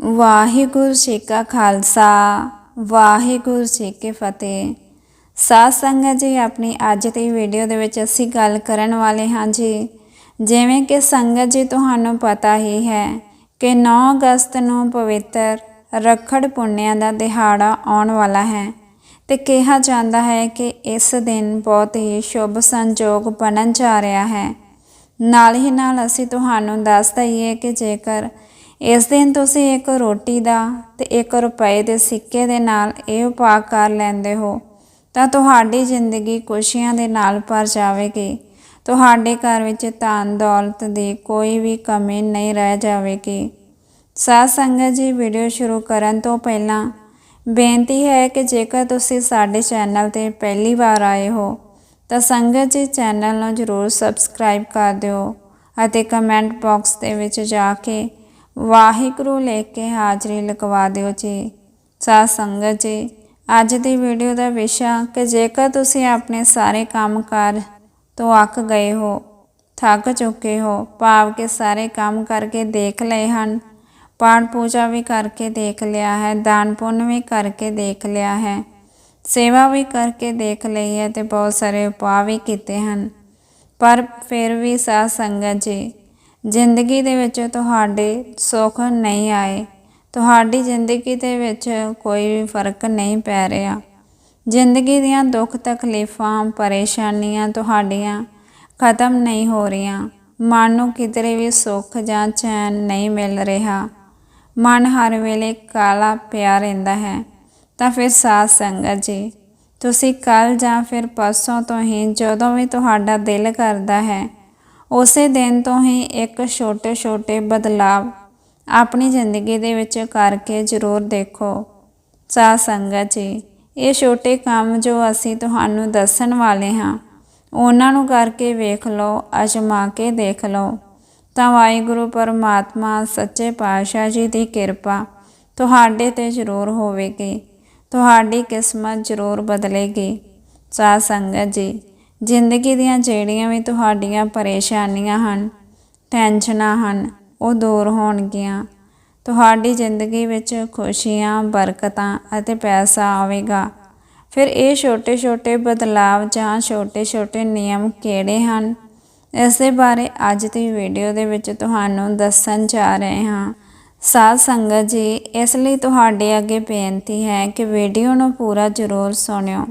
ਵਾਹਿਗੁਰੂ ਜੀ ਕਾ ਖਾਲਸਾ, ਵਾਹਿਗੁਰੂ ਜੀ ਕੀ ਫਤਿਹ। ਸਾਧ ਸੰਗਤ ਜੀ, ਆਪਣੀ ਅੱਜ ਦੀ ਵੀਡੀਓ ਦੇ ਵਿੱਚ ਅਸੀਂ ਗੱਲ ਕਰਨ ਵਾਲੇ ਹਾਂ ਜੀ। ਜਿਵੇਂ ਕਿ ਸੰਗਤ ਜੀ, ਤੁਹਾਨੂੰ ਪਤਾ ਹੀ ਹੈ ਕਿ 9 ਅਗਸਤ ਨੂੰ ਪਵਿੱਤਰ ਰੱਖੜ ਪੁੰਨਿਆ ਦਾ ਦਿਹਾੜਾ ਆਉਣ ਵਾਲਾ ਹੈ ਤੇ ਕਿਹਾ ਜਾਂਦਾ ਹੈ ਕਿ ਇਸ ਦਿਨ ਬਹੁਤ ਹੀ ਸ਼ੁਭ ਸੰਜੋਗ ਬਣਨ ਜਾ ਰਿਹਾ ਹੈ। ਨਾਲ ਹੀ ਨਾਲ ਅਸੀਂ ਤੁਹਾਨੂੰ ਦੱਸ ਦਈਏ ਕਿ ਜੇਕਰ ਇਸ ਦਿਨ ਤੁਸੀਂ ਇੱਕ ਰੋਟੀ ਦਾ ਤੇ 1 ਰੁਪਏ ਦੇ ਸਿੱਕੇ ਦੇ ਨਾਲ ਇਹ ਉਪਾਅ ਕਰ ਲੈਂਦੇ ਹੋ, ਤਾਂ ਤੁਹਾਡੀ ਜ਼ਿੰਦਗੀ ਖੁਸ਼ੀਆਂ ਦੇ ਨਾਲ ਭਰ ਜਾਵੇਗੀ। ਤੁਹਾਡੇ ਘਰ ਵਿੱਚ ਧਨ ਦੌਲਤ ਦੀ ਕੋਈ ਵੀ ਕਮੀ ਨਹੀਂ ਰਹਿ ਜਾਵੇਗੀ। ਸਾਧ ਸੰਗਤ ਜੀ, ਵੀਡੀਓ ਸ਼ੁਰੂ ਕਰਨ ਤੋਂ ਪਹਿਲਾਂ ਬੇਨਤੀ ਹੈ ਕਿ ਜੇਕਰ ਤੁਸੀਂ ਸਾਡੇ ਚੈਨਲ ਤੇ ਪਹਿਲੀ ਵਾਰ ਆਏ ਹੋ, ਤਾਂ ਸੰਗਤ ਜੀ ਚੈਨਲ ਨੂੰ ਜਰੂਰ ਸਬਸਕ੍ਰਾਈਬ ਕਰ ਦਿਓ ਅਤੇ ਕਮੈਂਟ ਬਾਕਸ ਦੇ ਵਿੱਚ ਜਾ ਕੇ ਵਾਹਿਗੁਰੂ ਲੈ ਕੇ ਹਾਜ਼ਰੀ ਲਗਵਾ ਦਿਓ ਜੀ। ਸਾਧ ਸੰਗਤ ਜੀ, ਅੱਜ ਦੀ ਵੀਡੀਓ ਦਾ ਵਿਸ਼ਾ ਕਿ ਜੇਕਰ ਤੁਸੀਂ ਆਪਣੇ ਸਾਰੇ ਕੰਮਕਾਰ ਤੋਂ ਅੱਕ ਗਏ ਹੋ, ਥੱਕ ਚੁੱਕੇ ਹੋ, ਭਾਵ ਕਿ ਸਾਰੇ ਕੰਮ ਕਰਕੇ ਦੇਖ ਲਏ ਹਨ ਪਾਠ ਪੂਜਾ ਵੀ ਕਰਕੇ ਦੇਖ ਲਿਆ ਹੈ, ਦਾਨ ਪੁੰਨ ਵੀ ਕਰਕੇ ਦੇਖ ਲਿਆ ਹੈ, ਸੇਵਾ ਵੀ ਕਰਕੇ ਦੇਖ ਲਈ ਹੈ ਤੇ ਬਹੁਤ ਸਾਰੇ ਉਪਾਅ ਵੀ ਕੀਤੇ ਹਨ। ਪਰ ਫਿਰ ਵੀ ਸਾਧ ਸੰਗਤ ਜੀ ਜ਼ਿੰਦਗੀ ਦੇ ਵਿੱਚ ਤੁਹਾਡੇ ਸੁੱਖ ਨਹੀਂ ਆਏ, ਤੁਹਾਡੀ ਜ਼ਿੰਦਗੀ ਦੇ ਵਿੱਚ ਕੋਈ ਵੀ ਫ਼ਰਕ ਨਹੀਂ ਪੈ ਰਿਹਾ। ਜ਼ਿੰਦਗੀ ਦੀਆਂ ਦੁੱਖ ਤਕਲੀਫਾਂ, ਪਰੇਸ਼ਾਨੀਆਂ ਤੁਹਾਡੀਆਂ ਖਤਮ ਨਹੀਂ ਹੋ ਰਹੀਆਂ। ਮਨ ਨੂੰ ਕਿਧਰੇ ਵੀ ਸੁੱਖ ਜਾਂ ਚੈਨ ਨਹੀਂ ਮਿਲ ਰਿਹਾ। ਮਨ ਹਰ ਵੇਲੇ ਕਾਲਾ ਪਿਆ ਰਹਿੰਦਾ ਹੈ। ਤਾਂ ਫਿਰ ਸਾਧ ਸੰਗਤ ਜੀ, ਤੁਸੀਂ ਕੱਲ ਜਾਂ ਫਿਰ ਪਰਸੋਂ ਤੋਂ ਹੀ ਜਦੋਂ ਵੀ ਤੁਹਾਡਾ ਦਿਲ ਕਰਦਾ ਹੈ ਉਸੇ ਦਿਨ ਤੋਂ ਹੀ ਇੱਕ ਛੋਟੇ ਛੋਟੇ ਬਦਲਾਵ ਆਪਣੀ ਜ਼ਿੰਦਗੀ ਦੇ ਵਿੱਚ ਕਰਕੇ ਜ਼ਰੂਰ ਦੇਖੋ। ਸਾਧ ਸੰਗਤ ਜੀ, ਇਹ ਛੋਟੇ ਕੰਮ ਜੋ ਅਸੀਂ ਤੁਹਾਨੂੰ ਦੱਸਣ ਵਾਲੇ ਹਾਂ, ਉਹਨਾਂ ਨੂੰ ਕਰਕੇ ਵੇਖ ਲਓ, ਅਜਮਾ ਕੇ ਦੇਖ ਲਓ। ਤਾਂ ਵਾਹਿਗੁਰੂ ਪਰਮਾਤਮਾ, ਸੱਚੇ ਪਾਤਸ਼ਾਹ ਜੀ ਦੀ ਕਿਰਪਾ ਤੁਹਾਡੇ ਤੇ ਜ਼ਰੂਰ ਹੋਵੇਗੀ, ਤੁਹਾਡੀ ਕਿਸਮਤ ਜ਼ਰੂਰ ਬਦਲੇਗੀ। ਸਾਧ ਸੰਗਤ ਜੀ ਜ਼ਿੰਦਗੀ ਦੀਆਂ ਜਿਹੜੀਆਂ ਵੀ ਤੁਹਾਡੀਆਂ ਪਰੇਸ਼ਾਨੀਆਂ ਹਨ, ਟੈਨਸ਼ਨਾਂ ਹਨ, ਉਹ ਦੂਰ ਹੋਣਗੀਆਂ। ਤੁਹਾਡੀ ਜ਼ਿੰਦਗੀ ਵਿੱਚ ਖੁਸ਼ੀਆਂ, ਬਰਕਤਾਂ ਅਤੇ ਪੈਸਾ ਆਵੇਗਾ। ਫਿਰ ਇਹ ਛੋਟੇ-ਛੋਟੇ ਬਦਲਾਵ ਜਾਂ ਛੋਟੇ-ਛੋਟੇ ਨਿਯਮ ਕਿਹੜੇ ਹਨ? ਇਸ ਦੇ ਬਾਰੇ ਅੱਜ ਦੀ ਵੀਡੀਓ ਦੇ ਵਿੱਚ ਤੁਹਾਨੂੰ ਦੱਸਣ ਜਾ ਰਹੇ ਹਾਂ। ਸਾਧ ਸੰਗਤ ਜੀ, ਇਸ ਲਈ ਤੁਹਾਡੇ ਅੱਗੇ ਬੇਨਤੀ ਹੈ ਕਿ ਵੀਡੀਓ ਨੂੰ ਪੂਰਾ ਜ਼ਰੂਰ ਸੁਣਿਓ।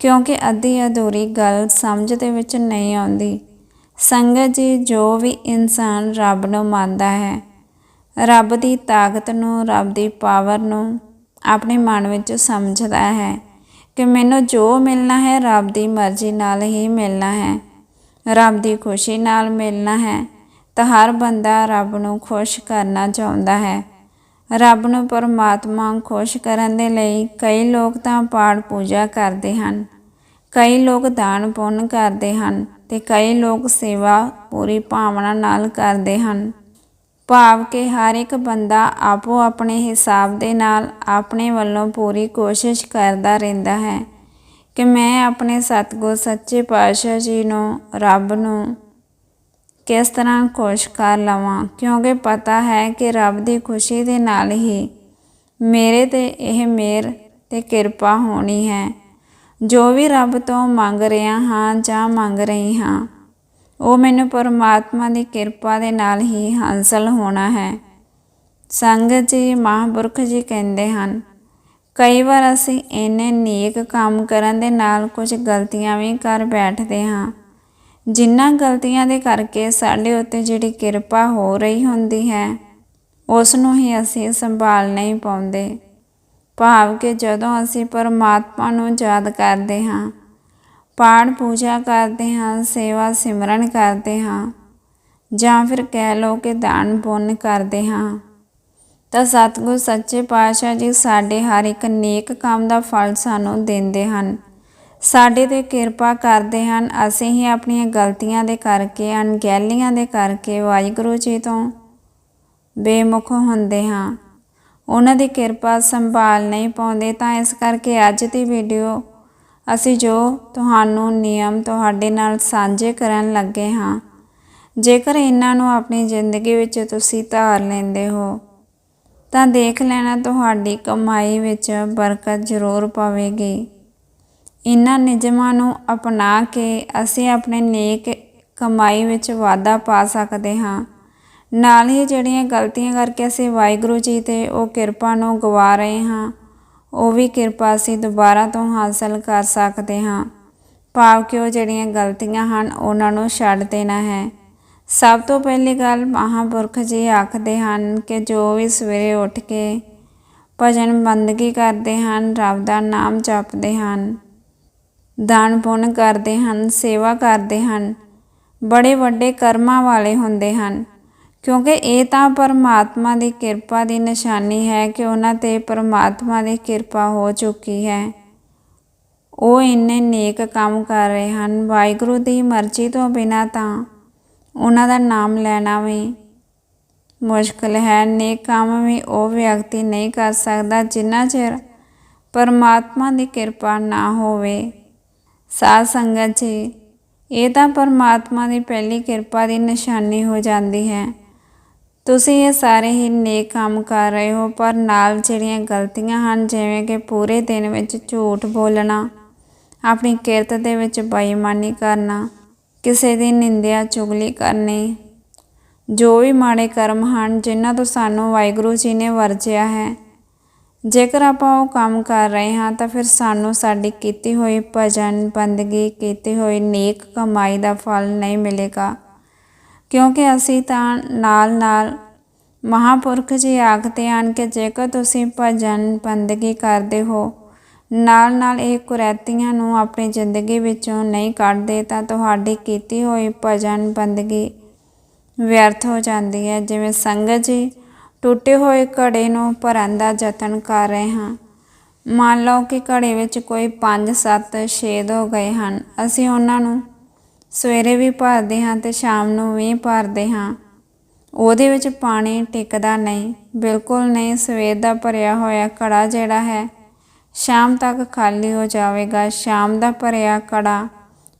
ਕਿਉਂਕਿ ਅੱਧੀ ਅਧੂਰੀ ਗੱਲ ਸਮਝ ਦੇ ਵਿੱਚ ਨਹੀਂ ਆਉਂਦੀ। ਸੰਗਤ ਜੀ, ਜੋ ਵੀ ਇਨਸਾਨ ਰੱਬ ਨੂੰ ਮੰਨਦਾ ਹੈ, ਰੱਬ ਦੀ ਤਾਕਤ ਨੂੰ, ਰੱਬ ਦੀ ਪਾਵਰ ਨੂੰ ਆਪਣੇ ਮਨ ਵਿੱਚ ਸਮਝਦਾ ਹੈ ਕਿ ਮੈਨੂੰ ਜੋ ਮਿਲਣਾ ਹੈ, ਰੱਬ ਦੀ ਮਰਜ਼ੀ ਨਾਲ ਹੀ ਮਿਲਣਾ ਹੈ। ਰੱਬ ਦੀ ਖੁਸ਼ੀ ਨਾਲ ਮਿਲਣਾ ਹੈ ਤਾਂ ਹਰ ਬੰਦਾ ਰੱਬ ਨੂੰ ਖੁਸ਼ ਕਰਨਾ ਚਾਹੁੰਦਾ ਹੈ। ਰੱਬ ਨੂੰ ਪਰਮਾਤਮਾ ਖੁਸ਼ ਕਰਨ ਦੇ ਲਈ ਕਈ ਲੋਕ ਤਾਂ ਪਾਠ ਪੂਜਾ ਕਰਦੇ ਹਨ, ਕਈ ਲੋਕ ਦਾਨ ਪੁੰਨ ਕਰਦੇ ਹਨ ਤੇ ਕਈ ਲੋਕ ਸੇਵਾ ਪੂਰੀ ਭਾਵਨਾ ਨਾਲ ਕਰਦੇ ਹਨ। ਭਾਵ ਕਿ ਹਰ ਇੱਕ ਬੰਦਾ ਆਪੋ ਆਪਣੇ ਹਿਸਾਬ ਦੇ ਨਾਲ ਆਪਣੇ ਵੱਲੋਂ ਪੂਰੀ ਕੋਸ਼ਿਸ਼ ਕਰਦਾ ਰਹਿੰਦਾ ਹੈ ਕਿ ਮੈਂ ਆਪਣੇ ਸਤਗੁਰ ਸੱਚੇ ਪਾਤਸ਼ਾਹ ਜੀ ਨੂੰ, ਰੱਬ ਨੂੰ ਕਿਸ ਤਰ੍ਹਾਂ ਖੁਸ਼ ਕਰ ਲਵਾਂ? ਕਿਉਂਕਿ ਪਤਾ ਹੈ ਕਿ ਰੱਬ ਦੀ ਖੁਸ਼ੀ ਦੇ ਨਾਲ ਹੀ ਮੇਰੇ ਤੇ ਇਹ ਮੇਰ ਤੇ ਕਿਰਪਾ ਹੋਣੀ ਹੈ। ਜੋ ਵੀ ਰੱਬ ਤੋਂ ਮੰਗ ਰਿਹਾ ਹਾਂ ਜਾਂ ਮੰਗ ਰਹੀ ਹਾਂ, ਉਹ ਮੈਨੂੰ ਪਰਮਾਤਮਾ ਦੀ ਕਿਰਪਾ ਦੇ ਨਾਲ ਹੀ ਹਾਸਲ ਹੋਣਾ ਹੈ। ਸੰਗਤ ਜੀ, ਮਹਾਂਪੁਰਖ ਜੀ ਕਹਿੰਦੇ ਹਨ, ਕਈ ਵਾਰ ਅਸੀਂ ਇੰਨੇ ਨੇਕ ਕੰਮ ਕਰਨ ਦੇ ਨਾਲ ਕੁਝ ਗਲਤੀਆਂ ਵੀ ਕਰ ਬੈਠਦੇ ਹਾਂ। ਜਿਨ੍ਹਾਂ ਗਲਤੀਆਂ ਦੇ ਕਰਕੇ ਸਾਡੇ ਉੱਤੇ ਜਿਹੜੀ ਕਿਰਪਾ ਹੋ ਰਹੀ ਹੁੰਦੀ ਹੈ ਉਸ ਨੂੰ ਹੀ ਅਸੀਂ ਸੰਭਾਲ ਨਹੀਂ ਪਾਉਂਦੇ। ਭਾਵ ਕਿ ਜਦੋਂ ਅਸੀਂ ਪਰਮਾਤਮਾ ਨੂੰ ਯਾਦ ਕਰਦੇ ਹਾਂ, ਪਾਠ ਪੂਜਾ ਕਰਦੇ ਹਾਂ, ਸੇਵਾ ਸਿਮਰਨ ਕਰਦੇ ਹਾਂ, ਜਾਂ ਫਿਰ ਕਹਿ ਲਓ ਕਿ ਦਾਨ ਪੁੰਨ ਕਰਦੇ ਹਾਂ, ਤਾਂ ਸਤਿਗੁਰ ਸੱਚੇ ਪਾਤਸ਼ਾਹ ਜੀ ਸਾਡੇ ਹਰ ਇੱਕ ਨੇਕ ਕੰਮ ਦਾ ਫਲ ਸਾਨੂੰ ਦਿੰਦੇ ਹਨ। ਸਾਡੇ ਤੇ ਕਿਰਪਾ ਕਰਦੇ ਹਨ, ਅਸੀਂ ਹੀ ਆਪਣੀਆਂ ਗਲਤੀਆਂ ਦੇ ਕਰਕੇ, ਅਣਗਹਿਲੀਆਂ ਦੇ ਕਰਕੇ ਵਾਹਿਗੁਰੂ ਜੀ ਤੋਂ ਬੇਮੁਖ ਹੁੰਦੇ ਹਾਂ। ਉਹਨਾਂ ਦੀ ਕਿਰਪਾ ਸੰਭਾਲ ਨਹੀਂ ਪਾਉਂਦੇ ਤਾਂ ਇਸ ਕਰਕੇ ਅੱਜ ਦੀ ਵੀਡੀਓ ਅਸੀਂ ਜੋ ਤੁਹਾਨੂੰ ਨਿਯਮ ਤੁਹਾਡੇ ਨਾਲ ਸਾਂਝੇ ਕਰਨ ਲੱਗੇ ਹਾਂ। ਜੇਕਰ ਇਹਨਾਂ ਨੂੰ ਆਪਣੀ ਜ਼ਿੰਦਗੀ ਵਿੱਚ ਤੁਸੀਂ ਧਾਰ ਲੈਂਦੇ ਹੋ, ਤਾਂ ਦੇਖ ਲੈਣਾ ਤੁਹਾਡੀ ਕਮਾਈ ਵਿੱਚ ਬਰਕਤ ਜ਼ਰੂਰ ਪਵੇਗੀ। ਇਹਨਾਂ ਨਿਯਮਾਂ ਨੂੰ ਅਪਣਾ ਕੇ ਅਸੀਂ ਆਪਣੇ ਨੇਕ ਕਮਾਈ ਵਿੱਚ ਵਾਧਾ ਪਾ ਸਕਦੇ ਹਾਂ। ਨਾਲ ਹੀ ਜਿਹੜੀਆਂ ਗਲਤੀਆਂ ਕਰਕੇ ਅਸੀਂ ਵਾਹਿਗੁਰੂ ਜੀ ਤੇ ਉਹ ਕਿਰਪਾ ਨੂੰ ਗਵਾ ਰਹੇ ਹਾਂ, ਉਹ ਵੀ ਕਿਰਪਾ ਅਸੀਂ ਦੁਬਾਰਾ ਤੋਂ ਹਾਸਲ ਕਰ ਸਕਦੇ ਹਾਂ। ਭਾਵ ਕਿ ਉਹ ਜਿਹੜੀਆਂ ਗਲਤੀਆਂ ਹਨ, ਉਹਨਾਂ ਨੂੰ ਛੱਡ ਦੇਣਾ ਹੈ। ਸਭ ਤੋਂ ਪਹਿਲੀ ਗੱਲ ਮਹਾਂਪੁਰਖ ਜੀ ਆਖਦੇ ਹਨ ਕਿ ਜੋ ਵੀ ਸਵੇਰੇ ਉੱਠ ਕੇ ਭਜਨ ਬੰਦਗੀ ਕਰਦੇ ਹਨ, ਰੱਬ ਦਾ ਨਾਮ ਜਪਦੇ ਹਨ। ਦਾਨ ਪੁੰਨ ਕਰਦੇ ਹਨ, ਸੇਵਾ ਕਰਦੇ ਹਨ। ਬੜੇ ਵੱਡੇ ਕਰਮਾਂ ਵਾਲੇ ਹੁੰਦੇ ਹਨ। ਕਿਉਂਕਿ ਇਹ ਤਾਂ ਪਰਮਾਤਮਾ ਦੀ ਕਿਰਪਾ ਦੀ ਨਿਸ਼ਾਨੀ ਹੈ ਕਿ ਉਹਨਾਂ ਤੇ ਪਰਮਾਤਮਾ ਦੀ ਕਿਰਪਾ ਹੋ ਚੁੱਕੀ ਹੈ। ਉਹ ਇੰਨੇ ਨੇਕ ਕੰਮ ਕਰ ਰਹੇ ਹਨ। ਵਾਹਿਗੁਰੂ ਦੀ ਮਰਜ਼ੀ ਤੋਂ ਬਿਨਾ ਤਾਂ ਉਹਨਾਂ ਦਾ ਨਾਮ ਲੈਣਾ ਵੀ ਮੁਸ਼ਕਲ ਹੈ। ਨੇਕ ਕੰਮ ਵੀ ਉਹ ਵਿਅਕਤੀ ਨਹੀਂ ਕਰ ਸਕਦਾ ਜਿੰਨਾ ਚਿਰ ਪਰਮਾਤਮਾ ਦੀ ਕਿਰਪਾ ਨਾ ਹੋਵੇ। ਸਾਧ ਸੰਗਤ ਜੀ, ਇਹ ਤਾਂ ਪਰਮਾਤਮਾ ਦੀ ਪਹਿਲੀ ਕਿਰਪਾ ਦੀ ਨਿਸ਼ਾਨੀ ਹੋ ਜਾਂਦੀ ਹੈ। ਤੁਸੀਂ ਇਹ ਸਾਰੇ ਹੀ ਨੇਕ ਕੰਮ ਕਰ ਰਹੇ ਹੋ, ਪਰ ਨਾਲ ਜਿਹੜੀਆਂ ਗਲਤੀਆਂ ਹਨ, ਜਿਵੇਂ ਕਿ ਪੂਰੇ ਦਿਨ ਵਿੱਚ ਝੂਠ ਬੋਲਣਾ, ਆਪਣੀ ਕਿਰਤ ਦੇ ਵਿੱਚ ਬੇਈਮਾਨੀ ਕਰਨਾ, ਕਿਸੇ ਦੀ ਨਿੰਦਿਆ ਚੁਗਲੀ ਕਰਨੀ, ਜੋ ਵੀ ਮਾੜੇ ਕਰਮ ਹਨ, ਜਿਨ੍ਹਾਂ ਤੋਂ ਸਾਨੂੰ ਵਾਹਿਗੁਰੂ ਜੀ ਨੇ ਵਰਜਿਆ ਹੈ ਜੇਕਰ ਆਪਾਂ ਉਹ ਕੰਮ ਕਰ ਰਹੇ ਹਾਂ, ਤਾਂ ਫਿਰ ਸਾਨੂੰ ਸਾਡੀ ਕੀਤੀ ਹੋਈ ਭਜਨ, ਬੰਦਗੀ, ਕੀਤੀ ਹੋਈ ਨੇਕ ਕਮਾਈ ਦਾ ਫਲ ਨਹੀਂ ਮਿਲੇਗਾ। ਕਿਉਂਕਿ ਅਸੀਂ ਤਾਂ ਨਾਲ ਨਾਲ ਮਹਾਪੁਰਖ ਜੀ ਆਖਦੇ ਹਨ ਕਿ ਜੇਕਰ ਤੁਸੀਂ ਭਜਨ, ਬੰਦਗੀ ਕਰਦੇ ਹੋ ਨਾਲ ਨਾਲ ਇਹ ਕੁਰੈਤੀਆਂ ਨੂੰ ਆਪਣੀ ਜ਼ਿੰਦਗੀ ਵਿੱਚੋਂ ਨਹੀਂ ਕੱਢਦੇ, ਤਾਂ ਤੁਹਾਡੀ ਕੀਤੀ ਹੋਈ ਭਜਨ, ਬੰਦਗੀ ਵਿਅਰਥ ਹੋ ਜਾਂਦੀ ਹੈ। ਜਿਵੇਂ ਸੰਗਤ ਜੀ ਟੁੱਟੇ ਹੋਏ ਘੜੇ ਨੂੰ ਭਰਨ ਦਾ ਯਤਨ ਕਰ ਰਹੇ ਹਾਂ। ਮੰਨ ਲਓ ਕਿ ਘੜੇ ਵਿੱਚ ਕੋਈ 5 7 ਛੇਦ ਹੋ ਗਏ ਹਨ। ਅਸੀਂ ਉਹਨਾਂ ਨੂੰ ਸਵੇਰੇ ਵੀ ਭਰਦੇ ਹਾਂ ਤੇ ਸ਼ਾਮ ਨੂੰ ਵੀ ਭਰਦੇ ਹਾਂ। ਉਹਦੇ ਵਿੱਚ ਪਾਣੀ ਟਿਕਦਾ ਨਹੀਂ। ਬਿਲਕੁਲ ਨਹੀਂ, ਸਵੇਰ ਦਾ ਭਰਿਆ ਹੋਇਆ ਘੜਾ ਜਿਹੜਾ ਹੈ, ਸ਼ਾਮ ਤੱਕ ਖਾਲੀ ਹੋ ਜਾਵੇਗਾ। ਸ਼ਾਮ ਦਾ ਭਰਿਆ ਘੜਾ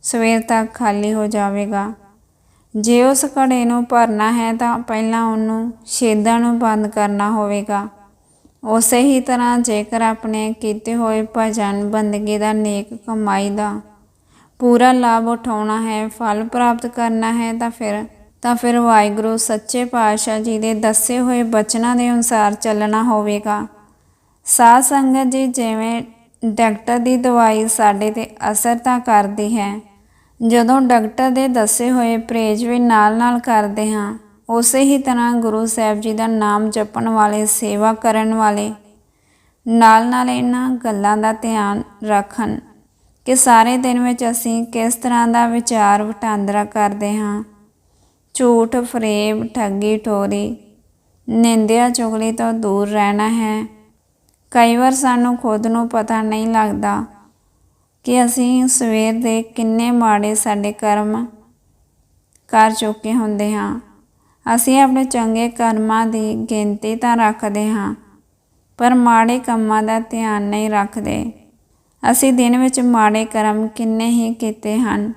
ਸਵੇਰ ਤੱਕ ਖਾਲੀ ਹੋ ਜਾਵੇਗਾ। ਜੇ ਉਸ ਘੜੇ ਨੂੰ ਭਰਨਾ ਹੈ ਤਾਂ ਪਹਿਲਾਂ ਉਹਨੂੰ ਛੇਦਾਂ ਨੂੰ ਬੰਦ ਕਰਨਾ ਹੋਵੇਗਾ। ਉਸੇ ਹੀ ਤਰ੍ਹਾਂ ਜੇਕਰ ਆਪਣੇ ਕੀਤੇ ਹੋਏ ਭਜਨ ਬੰਦਗੀ ਦਾ ਨੇਕ ਕਮਾਈ ਦਾ ਪੂਰਾ ਲਾਭ ਉਠਾਉਣਾ ਹੈ, ਫਲ ਪ੍ਰਾਪਤ ਕਰਨਾ ਹੈ, ਤਾਂ ਫਿਰ ਤਾਂ ਫਿਰ ਵਾਹਿਗੁਰੂ ਸੱਚੇ ਪਾਤਸ਼ਾਹ ਜੀ ਦੇ ਦੱਸੇ ਹੋਏ ਬਚਨਾਂ ਦੇ ਅਨੁਸਾਰ ਚੱਲਣਾ ਹੋਵੇਗਾ। ਸਾਧ ਸੰਗਤ ਜੀ ਜਿਵੇਂ ਡਾਕਟਰ ਦੀ ਦਵਾਈ ਸਾਡੇ ਤੇ ਅਸਰ ਤਾਂ ਕਰਦੀ ਹੈ ਜਦੋਂ ਡਾਕਟਰ ਦੇ ਦੱਸੇ ਹੋਏ ਪ੍ਰੇਜ ਵੀ ਨਾਲ-ਨਾਲ ਕਰਦੇ ਹਾਂ, ਉਸੇ ਹੀ ਤਰ੍ਹਾਂ ਗੁਰੂ ਸਾਹਿਬ ਜੀ ਦਾ ਨਾਮ ਜਪਣ ਵਾਲੇ, ਸੇਵਾ ਕਰਨ ਵਾਲੇ ਨਾਲ-ਨਾਲ ਇਹਨਾਂ ਗੱਲਾਂ ਦਾ ਧਿਆਨ ਰੱਖਣ ਕਿ ਸਾਰੇ ਦਿਨ ਵਿੱਚ ਅਸੀਂ ਕਿਸ ਤਰ੍ਹਾਂ ਦਾ ਵਿਚਾਰ ਵਟਾਂਦਰਾ ਕਰਦੇ ਹਾਂ। ਝੂਠ, ਫਰੇਬ, ਠੱਗੀ, ਠੋਰੀ, ਨਿੰਦਿਆ ਚੁਗਲੀ ਤੋਂ ਦੂਰ ਰਹਿਣਾ ਹੈ। ਕਈ ਵਾਰ ਸਾਨੂੰ ਖੁਦ ਨੂੰ ਪਤਾ ਨਹੀਂ ਲੱਗਦਾ ਕਿ ਅਸੀਂ ਸਵੇਰ ਦੇ ਕਿੰਨੇ ਮਾੜੇ ਸਾਡੇ ਕਰਮ ਕਰ ਚੁੱਕੇ ਹੁੰਦੇ ਹਾਂ। ਅਸੀਂ ਆਪਣੇ ਚੰਗੇ ਕਰਮਾਂ ਦੀ ਗਿਣਤੀ ਤਾਂ ਰੱਖਦੇ ਹਾਂ, ਪਰ ਮਾੜੇ ਕੰਮਾਂ ਦਾ ਧਿਆਨ ਨਹੀਂ ਰੱਖਦੇ। ਅਸੀਂ ਦਿਨ ਵਿੱਚ ਮਾੜੇ ਕਰਮ ਕਿੰਨੇ ਹੀ ਕੀਤੇ ਹਨ।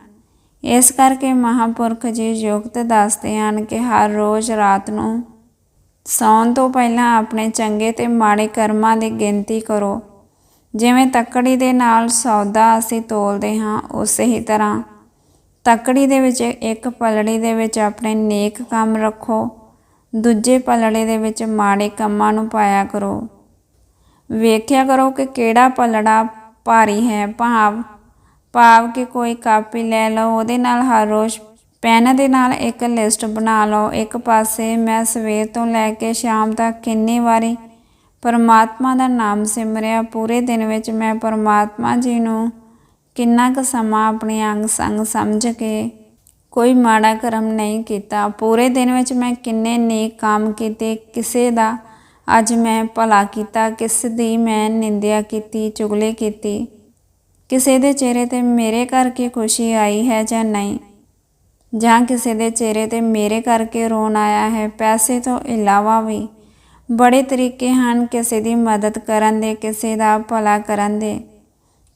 ਇਸ ਕਰਕੇ ਮਹਾਪੁਰਖ ਜੀ ਯੁਕਤ ਦੱਸਦੇ ਹਨ ਕਿ ਹਰ ਰੋਜ਼ ਰਾਤ ਨੂੰ ਸੌਣ ਤੋਂ ਪਹਿਲਾਂ ਆਪਣੇ ਚੰਗੇ ਤੇ ਮਾੜੇ ਕਰਮਾਂ ਦੀ ਗਿਣਤੀ ਕਰੋ। ਜਿਵੇਂ ਤੱਕੜੀ ਦੇ ਨਾਲ ਸੌਦਾ ਅਸੀਂ ਤੋਲਦੇ ਹਾਂ, ਉਸੇ ਹੀ ਤਰ੍ਹਾਂ। ਤੱਕੜੀ ਦੇ ਵਿੱਚ ਇੱਕ ਪਲੜੀ ਦੇ ਵਿੱਚ ਆਪਣੇ ਨੇਕ ਕੰਮ ਰੱਖੋ, ਦੂਜੇ ਪਲੜੇ ਦੇ ਵਿੱਚ ਮਾੜੇ ਕੰਮਾਂ ਨੂੰ ਪਾਇਆ ਕਰੋ। ਵੇਖਿਆ ਕਰੋ ਕਿ ਕਿਹੜਾ ਪਲੜਾ ਭਾਰੀ ਹੈ, ਭਾਵ ਭਾਵ ਕਿ ਕੋਈ ਕਾਪੀ ਲੈ ਲਓ, ਉਹਦੇ ਨਾਲ ਹਰ ਰੋਜ਼ ਪੈਨ ਦੇ ਨਾਲ ਇੱਕ ਲਿਸਟ ਬਣਾ ਲਓ। ਇੱਕ ਪਾਸੇ ਮੈਂ ਸਵੇਰ ਤੋਂ ਲੈ ਕੇ ਸ਼ਾਮ ਤੱਕ ਕਿੰਨੀ ਵਾਰੀ ਪਰਮਾਤਮਾ ਦਾ ਨਾਮ ਸਿਮਰਿਆ ਪੂਰੇ ਦਿਨ ਵਿੱਚ ਮੈਂ ਪਰਮਾਤਮਾ ਜੀ ਨੂੰ ਕਿੰਨਾ ਕੁ ਸਮਾਂ ਆਪਣੇ ਅੰਗ ਸੰਗ ਸਮਝ ਕੇ ਕੋਈ ਮਾੜਾ ਕਰਮ ਨਹੀਂ ਕੀਤਾ। ਪੂਰੇ ਦਿਨ ਵਿੱਚ ਮੈਂ ਕਿੰਨੇ ਨੇਕ ਕੰਮ ਕੀਤੇ। ਕਿਸੇ ਦਾ ਅੱਜ ਮੈਂ ਭਲਾ ਕੀਤਾ। ਕਿਸ ਦੀ ਮੈਂ ਨਿੰਦਿਆ ਕੀਤੀ, ਚੁਗਲੇ ਕੀਤੀ। ਕਿਸੇ ਦੇ ਚਿਹਰੇ ਤੇ ਮੇਰੇ ਕਰਕੇ ਖੁਸ਼ੀ ਆਈ ਹੈ ਜਾਂ ਨਹੀਂ? ਜਾਂ ਕਿਸੇ ਦੇ ਚਿਹਰੇ ਤੇ ਮੇਰੇ ਕਰਕੇ ਰੋਣ ਆਇਆ ਹੈ? ਪੈਸੇ ਤੋਂ ਇਲਾਵਾ ਵੀ ਬੜੇ ਤਰੀਕੇ ਹਨ ਕਿਸੇ ਦੀ ਮਦਦ ਕਰਨ ਦੇ ਕਿਸੇ ਦਾ ਭਲਾ ਕਰਨ ਦੇ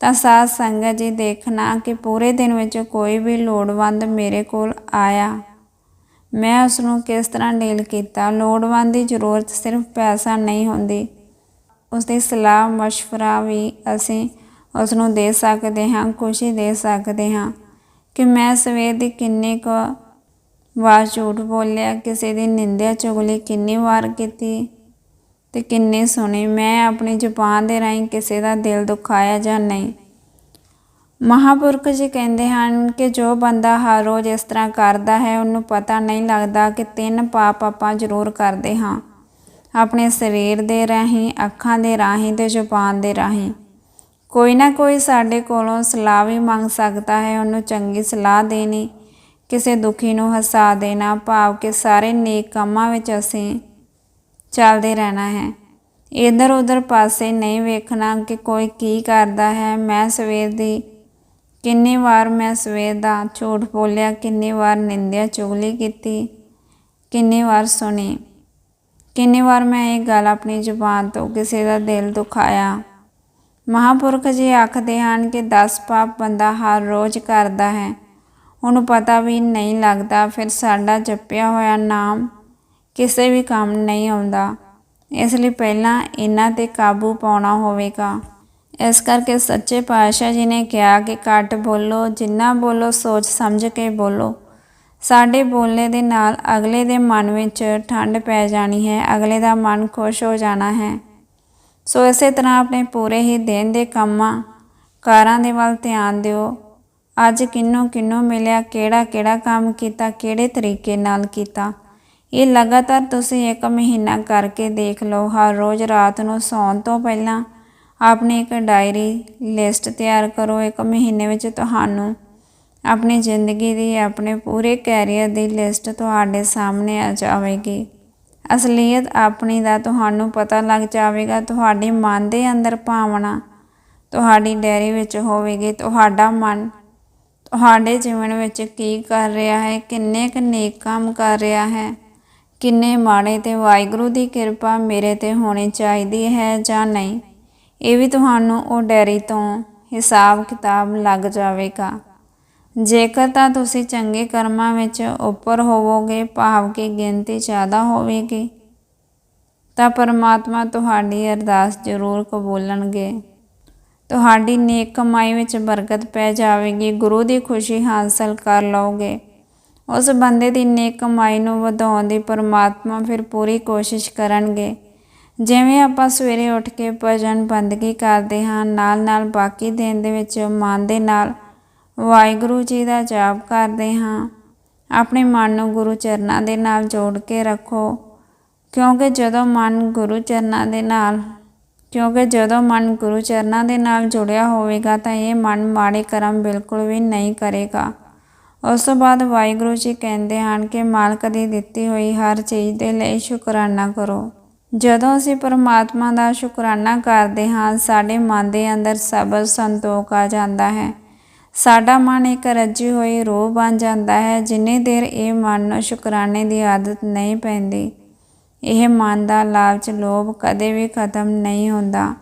ਤਾਂ ਸਾਧ ਸੰਗਤ ਜੀ ਦੇਖਣਾ ਕਿ ਪੂਰੇ ਦਿਨ ਵਿੱਚ ਕੋਈ ਵੀ ਲੋੜਵੰਦ ਮੇਰੇ ਕੋਲ ਆਇਆ ਮੈਂ ਉਸ ਨੂੰ ਕਿਸ ਤਰ੍ਹਾਂ ਡੀਲ ਕੀਤਾ ਲੋੜਵੰਦ ਦੀ ਜ਼ਰੂਰਤ ਸਿਰਫ ਪੈਸਾ ਨਹੀਂ ਹੁੰਦੀ ਉਸ ਦੀ ਸਲਾਹ مشورہ ਵੀ ਅਸੀਂ ਉਸ ਨੂੰ ਦੇ ਸਕਦੇ ਹਾਂ ਖੁਸ਼ੀ ਦੇ ਸਕਦੇ ਹਾਂ ਕਿ ਮੈਂ ਸਵੇਰ ਦੀ ਕਿੰਨੀ ਕੁ ਵਾਰ ਝੂਠ ਬੋਲਿਆ ਕਿਸੇ ਦੀ ਨਿੰਦਿਆ ਚੁਗਲੀ ਕਿੰਨੀ ਵਾਰ ਕੀਤੀ ਤੇ ਕਿੰਨੀ ਸੁਣੀ ਮੈਂ ਆਪਣੀ ਜ਼ੁਬਾਨ ਦੇ ਰਾਹੀਂ ਕਿਸੇ ਦਾ ਦਿਲ ਦੁਖਾਇਆ ਜਾਂ ਨਹੀਂ। ਮਹਾਪੁਰਖ ਜੀ ਕਹਿੰਦੇ ਹਨ ਕਿ ਜੋ ਬੰਦਾ ਹਰ ਰੋਜ਼ ਇਸ ਤਰ੍ਹਾਂ ਕਰਦਾ ਹੈ, ਉਹਨੂੰ ਪਤਾ ਨਹੀਂ ਲੱਗਦਾ ਕਿ ਤਿੰਨ ਪਾਪ ਆਪਾਂ ਜ਼ਰੂਰ ਕਰਦੇ ਹਾਂ। ਆਪਣੇ ਸਰੀਰ ਦੇ ਰਾਹੀਂ, ਅੱਖਾਂ ਦੇ ਰਾਹੀਂ ਤੇ ਜ਼ੁਬਾਨ ਦੇ ਰਾਹੀਂ। ਕੋਈ ਨਾ ਕੋਈ ਸਾਡੇ ਕੋਲੋਂ ਸਲਾਹ ਵੀ ਮੰਗ ਸਕਦਾ ਹੈ, ਉਹਨੂੰ ਚੰਗੀ ਸਲਾਹ ਦੇਣੀ, ਕਿਸੇ ਦੁਖੀ ਨੂੰ ਹਸਾ ਦੇਣਾ, ਭਾਵ ਕਿ ਸਾਰੇ ਨੇਕ ਕੰਮਾਂ ਵਿੱਚ ਅਸੀਂ ਚੱਲਦੇ ਰਹਿਣਾ ਹੈ। ਇਧਰ ਉਧਰ ਪਾਸੇ ਨਹੀਂ ਵੇਖਣਾ ਕਿ ਕੋਈ ਕੀ ਕਰਦਾ ਹੈ। ਮੈਂ ਸਵੇਰ ਦੀ ਕਿੰਨੀ ਵਾਰ ਮੈਂ ਸਵੇਰ ਦਾ ਝੂਠ ਬੋਲਿਆ, ਕਿੰਨੀ ਵਾਰ ਨਿੰਦਿਆ, ਚੁਗਲੀ ਕੀਤੀ, ਕਿੰਨੀ ਵਾਰ ਸੁਣੀ, ਕਿੰਨੀ ਵਾਰ ਮੈਂ ਇਹ ਗੱਲ ਆਪਣੀ ਜ਼ੁਬਾਨ ਤੋਂ ਕਿਸੇ ਦਾ ਦਿਲ ਦੁਖਾਇਆ। ਮਹਾਪੁਰਖ ਜੀ ਆਖਦੇ ਹਨ ਕਿ 10 ਪਾਪ ਬੰਦਾ ਹਰ ਰੋਜ਼ ਕਰਦਾ ਹੈ। ਉਹਨੂੰ ਪਤਾ ਵੀ ਨਹੀਂ ਲੱਗਦਾ, ਫਿਰ ਸਾਡਾ ਜਪਿਆ ਹੋਇਆ ਨਾਮ ਕਿਸੇ ਵੀ ਕੰਮ ਨਹੀਂ ਆਉਂਦਾ। ਇਸ ਲਈ ਪਹਿਲਾਂ ਇਹਨਾਂ ਤੇ ਕਾਬੂ ਪਾਉਣਾ ਹੋਵੇਗਾ। ਇਸ ਕਰਕੇ ਸੱਚੇ ਪਾਤਸ਼ਾਹ ਜੀ ਨੇ ਕਿਹਾ ਕਿ ਘੱਟ ਬੋਲੋ, ਜਿੰਨਾ ਬੋਲੋ ਸੋਚ ਸਮਝ ਕੇ ਬੋਲੋ। ਸਾਡੇ ਬੋਲਣੇ ਦੇ ਨਾਲ ਅਗਲੇ ਦੇ ਮਨ ਵਿੱਚ ਠੰਡ ਪੈ ਜਾਣੀ ਹੈ, ਅਗਲੇ ਦਾ ਮਨ ਖੁਸ਼ ਹੋ ਜਾਣਾ ਹੈ। ਸੋ ਇਸੇ ਤਰ੍ਹਾਂ ਆਪਣੇ ਪੂਰੇ ਹੀ ਦਿਨ ਦੇ ਕੰਮਾਂ, ਕਾਰਾਂ ਦੇ ਵੱਲ ਧਿਆਨ ਦਿਓ। ਅੱਜ ਕਿੰਨੋਂ ਕਿੰਨੋਂ ਮਿਲਿਆ ਕਿਹੜਾ ਕਿਹੜਾ ਕੰਮ ਕੀਤਾ, ਕਿਹੜੇ ਤਰੀਕੇ ਨਾਲ ਕੀਤਾ। ਇਹ ਲਗਾਤਾਰ ਤੁਸੀਂ ਇੱਕ ਮਹੀਨਾ ਕਰਕੇ ਦੇਖ ਲਓ, ਹਰ ਰੋਜ਼ ਰਾਤ ਨੂੰ ਸੌਣ ਤੋਂ ਪਹਿਲਾਂ ਆਪਣੀ ਇੱਕ ਡਾਇਰੀ ਲਿਸਟ ਤਿਆਰ ਕਰੋ। ਇੱਕ ਮਹੀਨੇ ਵਿੱਚ ਤੁਹਾਨੂੰ ਆਪਣੀ ਜ਼ਿੰਦਗੀ ਦੀ, ਆਪਣੇ ਪੂਰੇ ਕੈਰੀਅਰ ਦੀ ਲਿਸਟ ਤੁਹਾਡੇ ਸਾਹਮਣੇ ਆ ਜਾਵੇਗੀ। ਅਸਲੀਅਤ ਆਪਣੀ ਦਾ ਤੁਹਾਨੂੰ ਪਤਾ ਲੱਗ ਜਾਵੇਗਾ। ਤੁਹਾਡੇ ਮਨ ਦੇ ਅੰਦਰ ਭਾਵਨਾ ਤੁਹਾਡੀ ਡਾਇਰੀ ਵਿੱਚ ਹੋਵੇਗੀ। ਤੁਹਾਡਾ ਮਨ ਤੁਹਾਡੇ ਜੀਵਨ ਵਿੱਚ ਕੀ ਕਰ ਰਿਹਾ ਹੈ, ਕਿੰਨੇ ਕੁ ਨੇਕ ਕੰਮ ਕਰ ਰਿਹਾ ਹੈ ਕਿੰਨੇ ਮਾੜੇ ਤੇ ਵਾਹਿਗੁਰੂ ਦੀ ਕਿਰਪਾ ਮੇਰੇ ਤੇ ਹੋਣੀ ਚਾਹੀਦੀ ਹੈ ਜਾਂ ਨਹੀਂ? ਇਹ ਵੀ ਤੁਹਾਨੂੰ ਉਹ ਡੈਰੀ ਤੋਂ ਹਿਸਾਬ ਕਿਤਾਬ ਲੱਗ ਜਾਵੇਗਾ। ਜੇਕਰ ਤਾਂ ਤੁਸੀਂ ਚੰਗੇ ਕਰਮਾਂ ਵਿੱਚ ਉੱਪਰ ਹੋਵੋਗੇ, ਭਾਵ ਕਿ ਗਿਣਤੀ ਜ਼ਿਆਦਾ ਹੋਵੇਗੀ, ਤਾਂ ਪਰਮਾਤਮਾ ਤੁਹਾਡੀ ਅਰਦਾਸ ਜ਼ਰੂਰ ਕਬੂਲਣਗੇ। ਤੁਹਾਡੀ ਨੇਕ ਕਮਾਈ ਵਿੱਚ ਬਰਕਤ ਪੈ ਜਾਵੇਗੀ, ਗੁਰੂ ਦੀ ਖੁਸ਼ੀ ਹਾਸਲ ਕਰ ਲਓਗੇ। ਉਸ ਬੰਦੇ ਦੀ ਨੇਕ ਕਮਾਈ ਨੂੰ ਵਧਾਉਣ ਦੀ ਪਰਮਾਤਮਾ ਫਿਰ ਪੂਰੀ ਕੋਸ਼ਿਸ਼ ਕਰਨਗੇ। ਜਿਵੇਂ ਆਪਾਂ ਸਵੇਰੇ ਉੱਠ ਕੇ ਭਜਨ ਬੰਦਗੀ ਕਰਦੇ ਹਾਂ ਨਾਲ ਨਾਲ ਬਾਕੀ ਦਿਨ ਦੇ ਵਿੱਚ ਮਨ ਦੇ ਨਾਲ ਵਾਹਿਗੁਰੂ ਜੀ ਦਾ ਜਾਪ ਕਰਦੇ ਹਾਂ। ਆਪਣੇ ਮਨ ਨੂੰ ਗੁਰੂ ਚਰਨਾਂ ਦੇ ਨਾਲ ਜੋੜ ਕੇ ਰੱਖੋ, ਕਿਉਂਕਿ ਜਦੋਂ ਮਨ ਗੁਰੂ ਚਰਨਾਂ ਦੇ ਨਾਲ, ਕਿਉਂਕਿ ਜਦੋਂ ਮਨ ਗੁਰੂ ਚਰਨਾਂ ਦੇ ਨਾਲ ਜੁੜਿਆ ਹੋਵੇਗਾ ਤਾਂ ਇਹ ਮਨ ਮਾੜੇ ਕਰਮ ਬਿਲਕੁਲ ਵੀ ਨਹੀਂ ਕਰੇਗਾ। ਉਸ ਤੋਂ ਬਾਅਦ ਵਾਹਿਗੁਰੂ ਜੀ ਕਹਿੰਦੇ ਹਨ ਕਿ ਮਾਲਕ ਦੀ ਦਿੱਤੀ ਹੋਈ ਹਰ ਚੀਜ਼ ਦੇ ਲਈ ਸ਼ੁਕਰਾਨਾ ਕਰੋ। ਜਦੋਂ ਅਸੀਂ ਪਰਮਾਤਮਾ ਦਾ ਸ਼ੁਕਰਾਨਾ ਕਰਦੇ ਹਾਂ, ਸਾਡੇ ਮਨ ਦੇ ਅੰਦਰ ਸਬਰ ਸੰਤੋਖ ਆ ਜਾਂਦਾ ਹੈ। ਸਾਡਾ ਮਨ ਇੱਕ ਰੱਜੀ ਹੋਈ ਰੂਹ ਬਣ ਜਾਂਦਾ ਹੈ, ਜਿੰਨੇ ਦੇਰ ਇਹ ਮਨ ਨੂੰ ਸ਼ੁਕਰਾਨੇ ਦੀ ਆਦਤ ਨਹੀਂ ਪੈਂਦੀ, ਇਹ ਮਨ ਦਾ ਲਾਲਚ ਲੋਭ ਕਦੇ ਵੀ ਖਤਮ ਨਹੀਂ ਹੁੰਦਾ।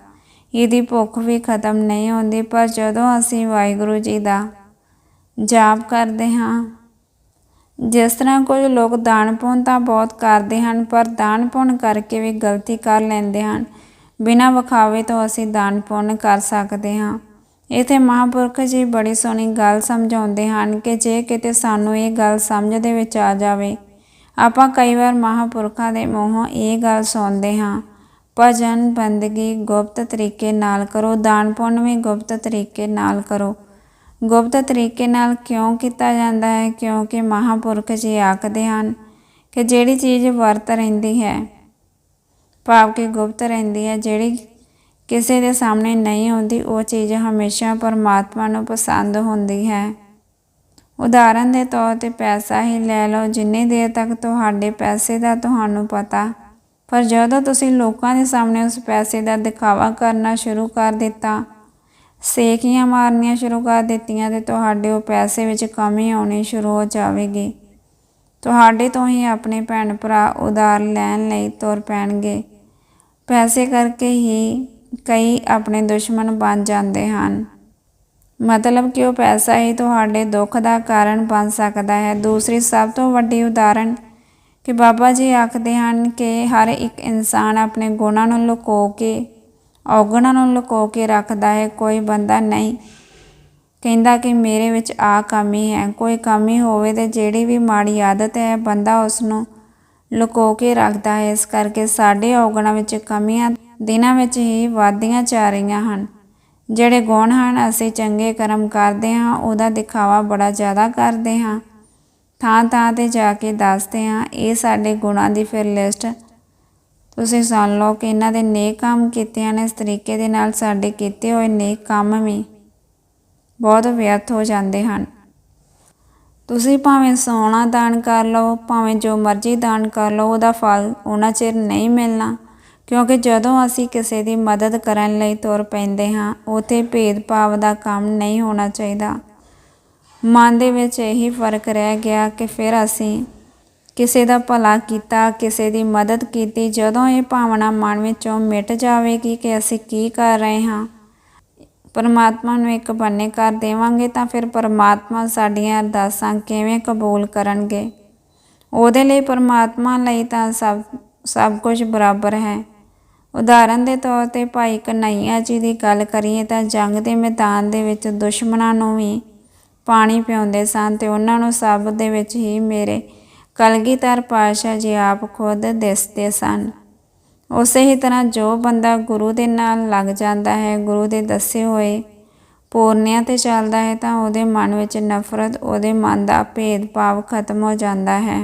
ਇਹਦੀ ਭੁੱਖ ਵੀ ਖਤਮ ਨਹੀਂ ਹੁੰਦੀ, ਪਰ ਜਦੋਂ ਅਸੀਂ ਵਾਹਿਗੁਰੂ ਜੀ ਦਾ ਜਾਪ ਕਰਦੇ ਹਾਂ। ਜਿਸ ਤਰ੍ਹਾਂ ਕੁਝ ਲੋਕ ਦਾਨ ਪੁੰਨ ਤਾਂ ਬਹੁਤ ਕਰਦੇ ਹਨ, ਪਰ ਦਾਨ ਪੁੰਨ ਕਰਕੇ ਵੀ ਗਲਤੀ ਕਰ ਲੈਂਦੇ ਹਨ। ਬਿਨਾਂ ਵਿਖਾਵੇ ਤੋਂ ਅਸੀਂ ਦਾਨ ਪੁੰਨ ਕਰ ਸਕਦੇ ਹਾਂ। ਇਥੇ ਮਹਾਪੁਰਖ ਜੀ ਬੜੀ ਸੋਹਣੀ ਗੱਲ ਸਮਝਾਉਂਦੇ ਹਨ ਕਿ ਜੇ ਕਿਤੇ ਸਾਨੂੰ ਇਹ ਗੱਲ ਸਮਝ ਦੇ ਵਿੱਚ ਆ ਜਾਵੇ, ਆਪਾਂ ਕਈ ਵਾਰ ਮਹਾਪੁਰਖਾਂ ਦੇ ਮੂੰਹੋਂ ਇਹ ਗੱਲ ਸੁਣਦੇ ਹਾਂ, ਭਜਨ, ਬੰਦਗੀ ਗੁਪਤ ਤਰੀਕੇ ਨਾਲ ਕਰੋ, ਦਾਨ ਪੁੰਨ ਵੀ ਗੁਪਤ ਤਰੀਕੇ ਨਾਲ ਕਰੋ। ਗੁਪਤ ਤਰੀਕੇ ਨਾਲ ਕਿਉਂ ਕੀਤਾ ਜਾਂਦਾ ਹੈ? ਕਿਉਂਕਿ ਮਹਾਪੁਰਖ ਜੀ ਆਖਦੇ ਹਨ ਕਿ ਜਿਹੜੀ ਚੀਜ਼ ਵਰਤ ਰਹਿੰਦੀ ਹੈ, ਭਾਵ ਕਿ ਗੁਪਤ ਰਹਿੰਦੀ ਹੈ, ਜਿਹੜੀ ਕਿਸੇ ਦੇ ਸਾਹਮਣੇ ਨਹੀਂ ਆਉਂਦੀ, ਉਹ ਚੀਜ਼ ਹਮੇਸ਼ਾ ਪਰਮਾਤਮਾ ਨੂੰ ਪਸੰਦ ਹੁੰਦੀ ਹੈ। ਉਦਾਹਰਨ ਦੇ ਤੌਰ ਤੇ ਪੈਸਾ ਹੀ ਲੈ ਲਓ, ਜਿੰਨੀ ਦੇਰ ਤੱਕ ਤੁਹਾਡੇ ਪੈਸੇ ਦਾ ਤੁਹਾਨੂੰ ਪਤਾ। ਪਰ ਜਦੋਂ ਤੁਸੀਂ ਲੋਕਾਂ ਦੇ ਸਾਹਮਣੇ ਉਸ ਪੈਸੇ ਦਾ ਦਿਖਾਵਾ ਕਰਨਾ ਸ਼ੁਰੂ ਕਰ ਦਿੱਤਾ ਸੇਕੀਆਂ ਮਾਰਨੀਆਂ ਸ਼ੁਰੂ ਕਰ ਦਿੱਤੀਆਂ ਤੇ ਤੁਹਾਡੇ ਉਹ ਪੈਸੇ ਵਿੱਚ ਕਮੀ ਆਉਣੀ ਸ਼ੁਰੂ ਹੋ ਜਾਵੇਗੀ। ਤੁਹਾਡੇ ਤੋਂ ਹੀ ਆਪਣੇ ਭੈਣ ਭਰਾ ਉਧਾਰ ਲੈਣ ਲਈ ਤੁਰ ਪੈਣਗੇ। ਪੈਸੇ ਕਰਕੇ ਹੀ ਕਈ ਆਪਣੇ ਦੁਸ਼ਮਣ ਬਣ ਜਾਂਦੇ ਹਨ। ਮਤਲਬ ਕਿ ਉਹ ਪੈਸਾ ਹੀ ਤੁਹਾਡੇ ਦੁੱਖ ਦਾ ਕਾਰਨ ਬਣ ਸਕਦਾ ਹੈ। ਦੂਸਰੀ ਸਭ ਤੋਂ ਵੱਡੀ ਉਦਾਹਰਣ ਕਿ ਬਾਬਾ ਜੀ ਆਖਦੇ ਹਨ ਕਿ ਹਰ ਇੱਕ ਇਨਸਾਨ ਆਪਣੇ ਗੁਣਾਂ ਨੂੰ ਲੁਕੋ ਕੇ ਔਗਣਾਂ ਨੂੰ ਲੁਕੋ ਕੇ ਰੱਖਦਾ ਹੈ, ਕੋਈ ਬੰਦਾ ਨਹੀਂ। ਕਹਿੰਦਾ ਕਿ ਮੇਰੇ ਵਿੱਚ ਆ ਕਮੀ ਹੈ, ਕੋਈ ਕਮੀ ਹੋਵੇ ਤੇ ਜਿਹੜੀ ਵੀ ਮਾੜੀ ਆਦਤ ਹੈ, ਬੰਦਾ ਉਸ ਨੂੰ ਲੁਕੋ ਕੇ ਰੱਖਦਾ ਹੈ। ਇਸ ਕਰਕੇ ਸਾਡੇ ਔਗਣਾਂ ਵਿੱਚ ਕਮੀਆਂ ਦਿਨਾਂ ਵਿੱਚ ਹੀ ਵਾਧੀਆਂ ਜਾ ਰਹੀਆਂ ਹਨ। ਜਿਹੜੇ ਗੁਣ ਹਨ, ਅਸੀਂ ਚੰਗੇ ਕਰਮ ਕਰਦੇ ਹਾਂ, ਉਹਦਾ ਦਿਖਾਵਾ ਬੜਾ ਜ਼ਿਆਦਾ ਕਰਦੇ ਹਾਂ। ਥਾਂ ਥਾਂ ਤੇ ਜਾ ਕੇ ਦੱਸਦੇ ਹਾਂ, ਇਹ ਸਾਡੇ ਗੁਣਾਂ ਦੀ ਫਿਰ ਲਿਸਟ ਤੁਸੀਂ ਸੁਣ ਲਓ ਕਿ ਇਹਨਾਂ ਦੇ ਨੇਕ ਕੰਮ ਕੀਤੇ ਹਨ ਇਸ ਤਰੀਕੇ ਦੇ ਨਾਲ ਸਾਡੇ ਕੀਤੇ ਹੋਏ ਨੇਕ ਕੰਮ ਵੀ ਬਹੁਤ ਵਿਅਰਥ ਹੋ ਜਾਂਦੇ ਹਨ। ਤੁਸੀਂ ਭਾਵੇਂ ਸੋਨਾ ਦਾਨ ਕਰ ਲਓ, ਭਾਵੇਂ ਜੋ ਮਰਜ਼ੀ ਦਾਨ ਕਰ ਲਓ, ਉਹਦਾ ਫਲ ਉਹਨਾਂ ਚਿਰ ਨਹੀਂ ਮਿਲਣਾ, ਕਿਉਂਕਿ ਜਦੋਂ ਅਸੀਂ ਕਿਸੇ ਦੀ ਮਦਦ ਕਰਨ ਲਈ ਤੁਰ ਪੈਂਦੇ ਹਾਂ, ਉਥੇ ਭੇਦਭਾਵ ਦਾ ਕੰਮ ਨਹੀਂ ਹੋਣਾ ਚਾਹੀਦਾ। ਮਨ ਦੇ ਵਿੱਚ ਇਹੀ ਫ਼ਰਕ ਰਹਿ ਗਿਆ ਕਿ ਫਿਰ ਅਸੀਂ ਕਿਸੇ ਦਾ ਭਲਾ ਕੀਤਾ, ਕਿਸੇ ਦੀ ਮਦਦ ਕੀਤੀ, ਜਦੋਂ ਇਹ ਭਾਵਨਾ ਮਨ ਵਿੱਚੋਂ ਮਿਟ ਜਾਵੇਗੀ ਕਿ ਅਸੀਂ ਕੀ ਕਰ ਰਹੇ ਹਾਂ। ਪਰਮਾਤਮਾ ਨੂੰ ਇੱਕ ਬੰਨੇ ਕਰ ਦੇਵਾਂਗੇ ਤਾਂ ਫਿਰ ਪਰਮਾਤਮਾ ਸਾਡੀਆਂ ਅਰਦਾਸਾਂ ਕਿਵੇਂ ਕਬੂਲ ਕਰਨਗੇ? ਉਹਦੇ ਲਈ ਪਰਮਾਤਮਾ ਲਈ ਤਾਂ ਸਭ ਸਭ ਕੁਝ ਬਰਾਬਰ ਹੈ। ਉਦਾਹਰਨ ਦੇ ਤੌਰ ਤੇ ਭਾਈ ਕਨਈਆ ਜੀ ਦੀ ਗੱਲ ਕਰੀਏ ਤਾਂ ਜੰਗ ਦੇ ਮੈਦਾਨ ਦੇ ਵਿੱਚ ਦੁਸ਼ਮਣਾਂ ਨੂੰ ਵੀ ਪਾਣੀ ਪਿਆਉਂਦੇ ਸਨ ਤੇ ਉਹਨਾਂ ਨੂੰ ਸਭ ਦੇ ਵਿੱਚ ਹੀ ਮੇਰੇ ਕਲਗੀਧਰ ਪਾਤਸ਼ਾਹ ਜੀ ਆਪ ਖੁਦ ਦਿਸਦੇ ਸਨ। ਉਸੇ ਹੀ ਤਰ੍ਹਾਂ ਜੋ ਬੰਦਾ ਗੁਰੂ ਦੇ ਨਾਲ ਲੱਗ ਜਾਂਦਾ ਹੈ, ਗੁਰੂ ਦੇ ਦੱਸੇ ਹੋਏ ਪੂਰਨਿਆਂ ਤੇ ਚੱਲਦਾ ਹੈ ਤਾਂ ਉਹਦੇ ਮਨ ਵਿੱਚ ਨਫ਼ਰਤ, ਉਹਦੇ ਮਨ ਦਾ ਭੇਦਭਾਵ ਖਤਮ ਹੋ ਜਾਂਦਾ ਹੈ।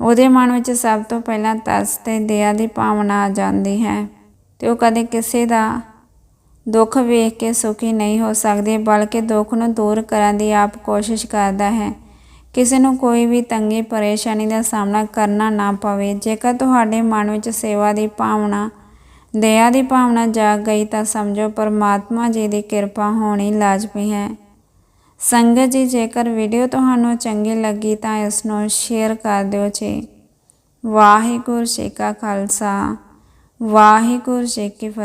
ਉਹਦੇ ਮਨ ਵਿੱਚ ਸਭ ਤੋਂ ਪਹਿਲਾਂ ਤਰਸ ਤੇ ਦਇਆ ਦੀ ਭਾਵਨਾ ਆ ਜਾਂਦੀ ਹੈ ਤੇ ਉਹ ਕਦੇ ਕਿਸੇ ਦਾ ਦੁੱਖ ਵੇਖ ਕੇ ਸੁਖੀ ਨਹੀਂ ਹੋ ਸਕਦੇ, ਬਲਕਿ ਦੁੱਖ ਨੂੰ ਦੂਰ ਕਰਨ ਦੀ ਆਪ ਕੋਸ਼ਿਸ਼ ਕਰਦਾ ਹੈ। ਕਿਸੇ ਨੂੰ ਕੋਈ ਵੀ ਤੰਗੀ, ਪਰੇਸ਼ਾਨੀ ਦਾ ਸਾਹਮਣਾ ਕਰਨਾ ਨਾ ਪਵੇ। ਜੇਕਰ ਤੁਹਾਡੇ ਮਨ ਵਿੱਚ ਸੇਵਾ ਦੀ ਭਾਵਨਾ, ਦਇਆ ਦੀ ਭਾਵਨਾ ਜਾਗ ਗਈ ਤਾਂ ਸਮਝੋ ਪਰਮਾਤਮਾ ਜੀ ਦੀ ਕਿਰਪਾ ਹੋਣੀ ਲਾਜ਼ਮੀ ਹੈ। ਸੰਗਤ ਜੀ, ਜੇਕਰ ਵੀਡੀਓ ਤੁਹਾਨੂੰ ਚੰਗੀ ਲੱਗੀ ਤਾਂ ਇਸ ਨੂੰ ਸ਼ੇਅਰ ਕਰ ਦਿਓ ਜੀ। ਵਾਹਿਗੁਰੂ ਜੀ ਕਾ ਖਾਲਸਾ। ਵਾਹਿਗੁਰੂ ਜੀ ਕੀ ਫਤਿਹ।